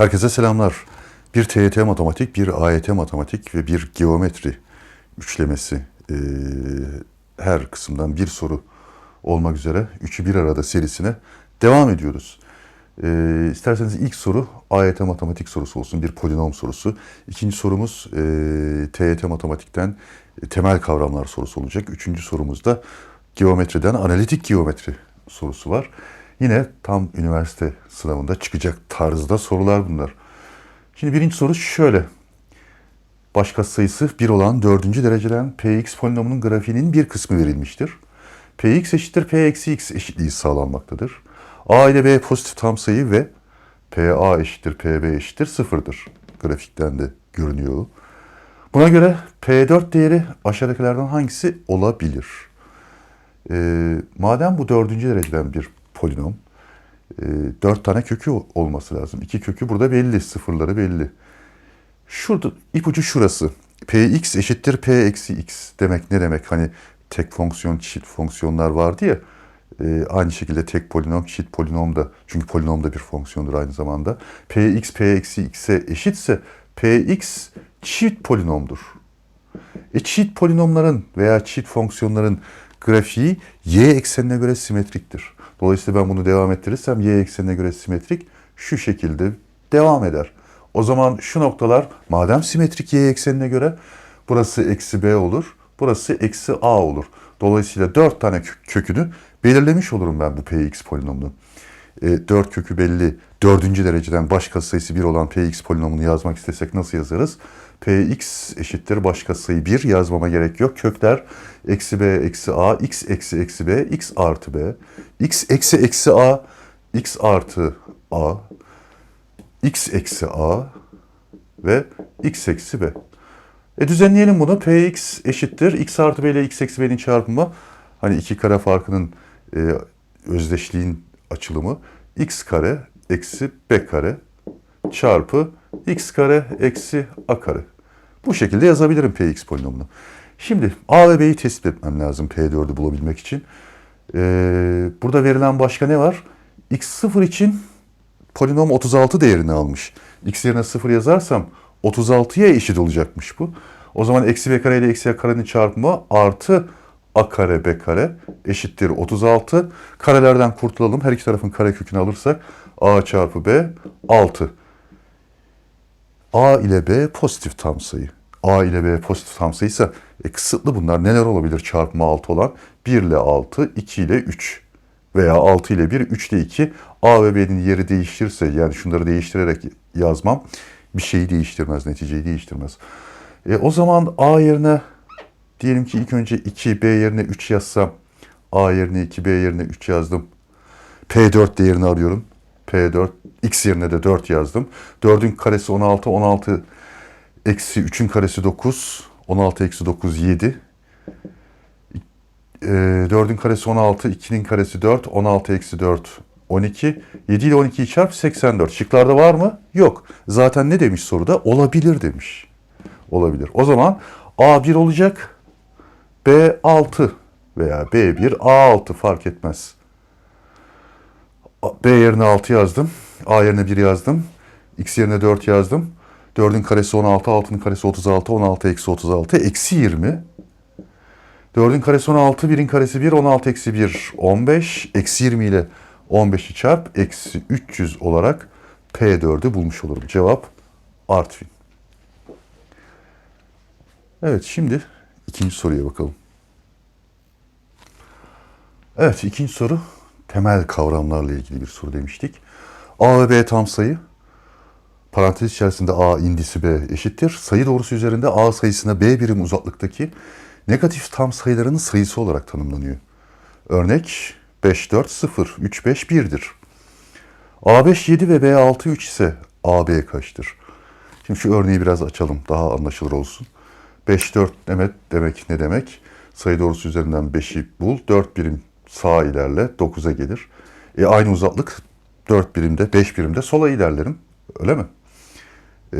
Herkese selamlar. Bir TYT matematik, bir AYT matematik ve bir geometri üçlemesi eee, her kısımdan bir soru olmak üzere üçü bir arada serisine devam ediyoruz. Eee isterseniz ilk soru AYT matematik sorusu olsun, bir polinom sorusu. İkinci sorumuz eee TYT matematikten e, temel kavramlar sorusu olacak. Üçüncü sorumuz da geometriden analitik geometri sorusu var. Yine tam üniversite sınavında çıkacak tarzda sorular bunlar. Şimdi birinci soru şöyle. Baş katsayısı 1 olan dördüncü dereceden px polinomunun grafiğinin bir kısmı verilmiştir. px eşittir p eksi x eşitliği sağlanmaktadır. a ile b pozitif tam sayı ve pa eşittir pb eşittir sıfırdır. Grafikten de görünüyor. Buna göre p4 değeri aşağıdakilerden hangisi olabilir? Ee, madem bu dördüncü dereceden bir polinom, e, dört tane kökü olması lazım. İki kökü burada belli, sıfırları belli. Şurada ipucu şurası. Px eşittir p eksi x demek ne demek? Hani tek fonksiyon, çift fonksiyonlar vardı ya. e, aynı şekilde tek polinom, çift polinom da çünkü polinom da bir fonksiyondur aynı zamanda. Px p eksi x'e eşitse px çift polinomdur. E çift polinomların veya çift fonksiyonların grafiği y eksenine göre simetriktir. Dolayısıyla ben bunu devam ettirirsem y eksenine göre simetrik şu şekilde devam eder. O zaman şu noktalar madem simetrik y eksenine göre burası eksi b olur, burası eksi a olur. Dolayısıyla 4 tane kö- kökünü belirlemiş olurum ben bu px polinomunu. E, 4 kökü belli. Dördüncü dereceden baş katsayısı 1 olan px polinomunu yazmak istesek nasıl yazarız? Px eşittir baş katsayı 1 yazmama gerek yok. Kökler eksi b eksi a, x eksi eksi b, x artı b. x eksi eksi a, x artı a, x eksi a ve x eksi b. E düzenleyelim bunu. Px eşittir. x artı b ile x eksi b'nin çarpımı. Hani iki kare farkının e, özdeşliğin açılımı. x kare eksi b kare çarpı x kare eksi a kare. Bu şekilde yazabilirim px polinomunu. Şimdi a ve b'yi tespit etmem lazım p4'ü bulabilmek için. Ee, burada verilen başka ne var? x0 için polinom 36 değerini almış. x yerine 0 yazarsam 36'ya eşit olacakmış bu. O zaman eksi b kare ile eksi a karenin çarpımı artı a kare b kare eşittir 36. Karelerden kurtulalım. Her iki tarafın kare kökünü alırsak a çarpı b 6. A ile B pozitif tam sayı. A ile B pozitif tam sayıysa e, kısıtlı bunlar. Neler olabilir çarpımı 6 olan? 1 ile 6, 2 ile 3 veya 6 ile 1, 3 ile 2. A ve B'nin yeri değişirse yani şunları değiştirerek yazmam bir şeyi değiştirmez, neticeyi değiştirmez. E, o zaman A yerine diyelim ki ilk önce 2, B yerine 3 yazsam A yerine 2, B yerine 3 yazdım. P4 değerini arıyorum. P4, X yerine de 4 yazdım. 4'ün karesi 16, 16 eksi 3'ün karesi 9, 16 eksi 9 7. Ee, 4'ün karesi 16, 2'nin karesi 4, 16 eksi 4 12. 7 ile 12'yi çarp 84. Şıklarda var mı? Yok. Zaten ne demiş soruda? Olabilir demiş. Olabilir. O zaman A1 olacak. B6 veya B1 A6 fark etmez. B yerine 6 yazdım. A yerine 1 yazdım. X yerine 4 yazdım. 4'ün karesi 16, 6'nın karesi 36, 16 eksi 36, eksi 20. 4'ün karesi 16, 1'in karesi 1, 16 eksi 1, 15. Eksi 20 ile 15'i çarp, eksi 300 olarak P4'ü bulmuş olurum. Cevap Artvin. Evet şimdi ikinci soruya bakalım. Evet ikinci soru temel kavramlarla ilgili bir soru demiştik. A ve B tam sayı. Parantez içerisinde A indisi B eşittir. Sayı doğrusu üzerinde A sayısına B birim uzaklıktaki negatif tam sayıların sayısı olarak tanımlanıyor. Örnek 5, 4, 0, 3, 5, 1'dir. A5 7 ve B6 3 ise AB kaçtır? Şimdi şu örneği biraz açalım daha anlaşılır olsun. 5 4 demek demek ne demek? Sayı doğrusu üzerinden 5'i bul. 4 birim sağa ilerle 9'a gelir. E aynı uzaklık 4 birimde 5 birimde sola ilerlerim. Öyle mi? Ee,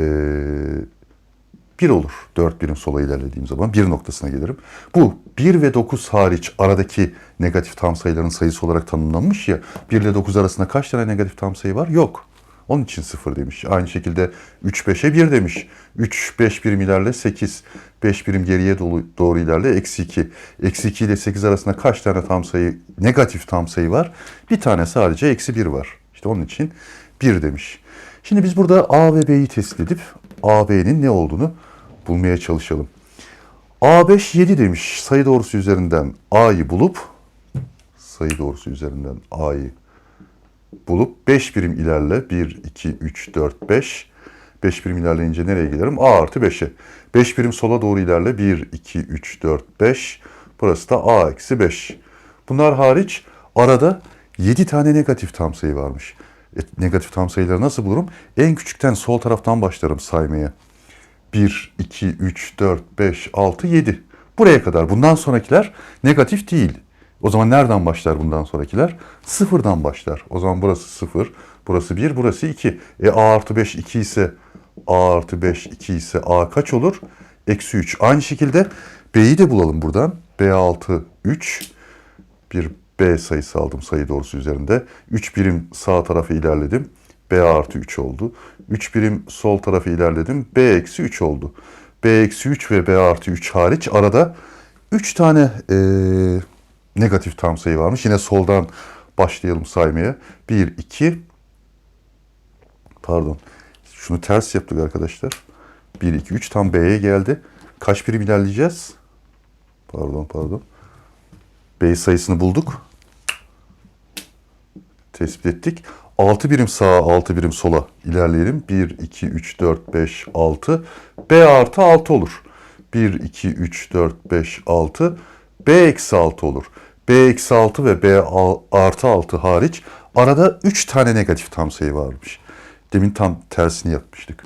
1 olur. 4 birim sola ilerlediğim zaman 1 noktasına gelirim. Bu 1 ve 9 hariç aradaki negatif tam sayıların sayısı olarak tanımlanmış ya. 1 ile 9 arasında kaç tane negatif tam sayı var? Yok. Onun için 0 demiş. Aynı şekilde 3 5'e 1 demiş. 3 5 birim ilerle 8. 5 birim geriye doğru, doğru ilerle eksi 2. Eksi 2 ile 8 arasında kaç tane tam sayı, negatif tam sayı var? Bir tane sadece eksi 1 var. İşte onun için 1 demiş. Şimdi biz burada A ve B'yi tespit edip A, B'nin ne olduğunu bulmaya çalışalım. A5 7 demiş. Sayı doğrusu üzerinden A'yı bulup sayı doğrusu üzerinden A'yı bulup 5 birim ilerle. 1, 2, 3, 4, 5. 5 birim ilerleyince nereye gelirim? A artı 5'e. 5 birim sola doğru ilerle. 1, 2, 3, 4, 5. Burası da A eksi 5. Bunlar hariç arada 7 tane negatif tam sayı varmış. E, negatif tam sayıları nasıl bulurum? En küçükten sol taraftan başlarım saymaya. 1, 2, 3, 4, 5, 6, 7. Buraya kadar. Bundan sonrakiler negatif değil. O zaman nereden başlar bundan sonrakiler? Sıfırdan başlar. O zaman burası 0, burası 1, burası 2. E A artı 5 2 ise A artı 5 2 ise A kaç olur? Eksi 3. Aynı şekilde B'yi de bulalım buradan. B altı 3. Bir B sayısı aldım sayı doğrusu üzerinde. 3 birim sağ tarafa ilerledim. B artı 3 oldu. 3 birim sol tarafa ilerledim. B eksi 3 oldu. B eksi 3 ve B artı 3 hariç arada 3 tane eee, negatif tam sayı varmış. Yine soldan başlayalım saymaya. 1, 2, pardon. Şunu ters yaptık arkadaşlar. 1, 2, 3 tam B'ye geldi. Kaç birim ilerleyeceğiz? Pardon, pardon. B sayısını bulduk. Tespit ettik. 6 birim sağa, 6 birim sola ilerleyelim. 1, 2, 3, 4, 5, 6. B artı 6 olur. 1, 2, 3, 4, 5, 6. B eksi 6 olur. B eksi 6 ve B artı 6 hariç arada 3 tane negatif tam sayı varmış. Demin tam tersini yapmıştık.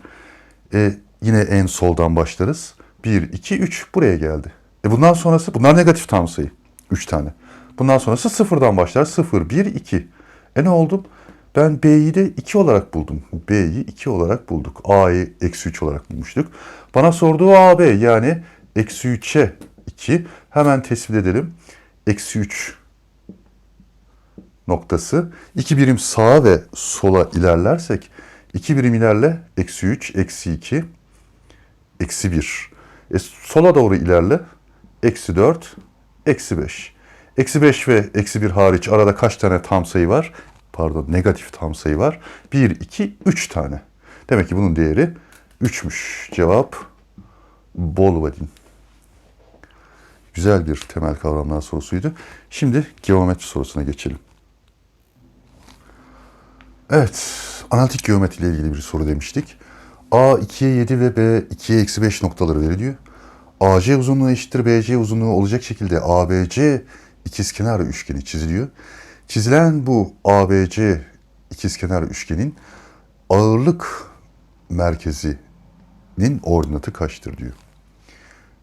E, yine en soldan başlarız. 1, 2, 3 buraya geldi. E bundan sonrası bunlar negatif tam sayı. 3 tane. Bundan sonrası sıfırdan başlar. 0, 1, 2. E ne oldu? Ben B'yi de 2 olarak buldum. B'yi 2 olarak bulduk. A'yı eksi 3 olarak bulmuştuk. Bana sorduğu AB yani eksi 3'e 2. Hemen tespit edelim. Eksi 3 noktası. 2 birim sağa ve sola ilerlersek 2 birim ilerle eksi 3, eksi 2, eksi 1. E, sola doğru ilerle. Eksi 4, eksi 5. Eksi 5 ve eksi 1 hariç arada kaç tane tam sayı var? Pardon negatif tam sayı var. 1, 2, 3 tane. Demek ki bunun değeri 3'müş. Cevap Bolvadin. Güzel bir temel kavramlar sorusuydu. Şimdi geometri sorusuna geçelim. Evet, analitik geometri ile ilgili bir soru demiştik. A 2'ye 7 ve B 2'ye eksi 5 noktaları veriliyor. AC uzunluğu eşittir BC uzunluğu olacak şekilde ABC ikizkenar üçgeni çiziliyor. Çizilen bu ABC ikizkenar üçgenin ağırlık merkezinin ordinatı kaçtır diyor.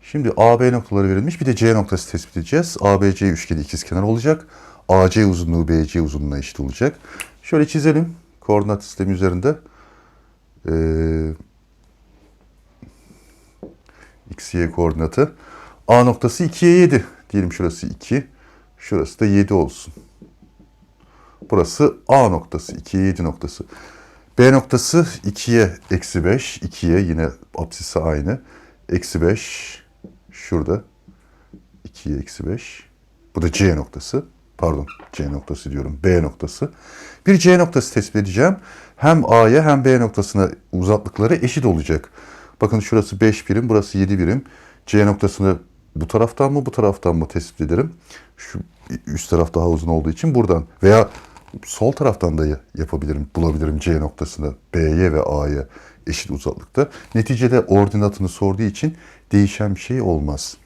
Şimdi AB noktaları verilmiş. Bir de C noktası tespit edeceğiz. ABC üçgeni ikizkenar olacak. AC uzunluğu BC uzunluğuna eşit olacak. Şöyle çizelim. Koordinat sistemi üzerinde. Ee, x, y koordinatı. A noktası 2'ye 7. Diyelim şurası 2. Şurası da 7 olsun. Burası A noktası. 2'ye 7 noktası. B noktası 2'ye eksi 5. 2'ye yine apsisi aynı. Eksi 5. Şurada. 2'ye eksi 5. Bu da C noktası. Pardon C noktası diyorum. B noktası. Bir C noktası tespit edeceğim. Hem A'ya hem B noktasına uzaklıkları eşit olacak. Bakın şurası 5 birim, burası 7 birim. C noktasını bu taraftan mı bu taraftan mı tespit ederim. Şu üst taraf daha uzun olduğu için buradan veya sol taraftan da yapabilirim, bulabilirim C noktasını B'ye ve A'ya eşit uzaklıkta. Neticede ordinatını sorduğu için değişen bir şey olmaz.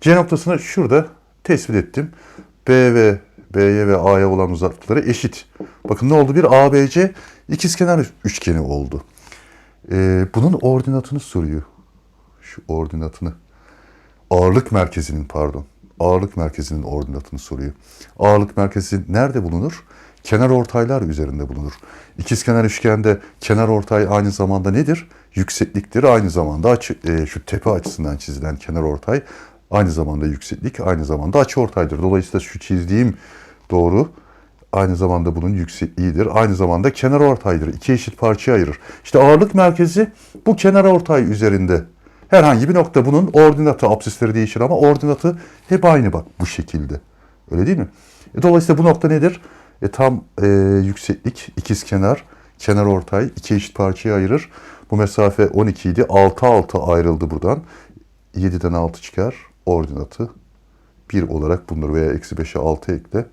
C noktasını şurada tespit ettim. B ve B'ye ve A'ya olan uzaklıkları eşit. Bakın ne oldu? Bir ABC ikizkenar üçgeni oldu. Ee, bunun ordinatını soruyor. Şu ordinatını. Ağırlık merkezinin pardon. Ağırlık merkezinin ordinatını soruyor. Ağırlık merkezi nerede bulunur? Kenar ortaylar üzerinde bulunur. İkizkenar üçgende kenar ortay aynı zamanda nedir? Yüksekliktir. Aynı zamanda açı, e, şu tepe açısından çizilen kenar ortay aynı zamanda yükseklik, aynı zamanda açı ortaydır. Dolayısıyla şu çizdiğim doğru aynı zamanda bunun yüksekliğidir. Aynı zamanda kenar ortaydır. İki eşit parçaya ayırır. İşte ağırlık merkezi bu kenar ortay üzerinde. Herhangi bir nokta bunun ordinatı, absisleri değişir ama ordinatı hep aynı bak bu şekilde. Öyle değil mi? E, dolayısıyla bu nokta nedir? E, tam e, yükseklik, ikiz kenar, kenar ortay iki eşit parçaya ayırır. Bu mesafe 12 idi. 6 6 ayrıldı buradan. 7'den 6 çıkar. Ordinatı 1 olarak bulunur veya eksi 5'e 6 ekle.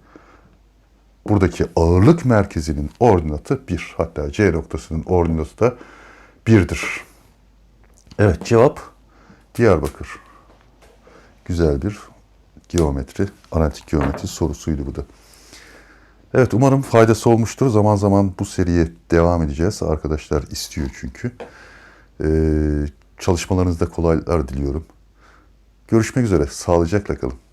Buradaki ağırlık merkezinin ordinatı 1. Hatta C noktasının ordinatı da 1'dir. Evet cevap Diyarbakır. Güzel bir geometri, analitik geometri sorusuydu bu da. Evet umarım faydası olmuştur. Zaman zaman bu seriye devam edeceğiz. Arkadaşlar istiyor çünkü. Ee, çalışmalarınızda kolaylıklar diliyorum. Görüşmek üzere. Sağlıcakla kalın.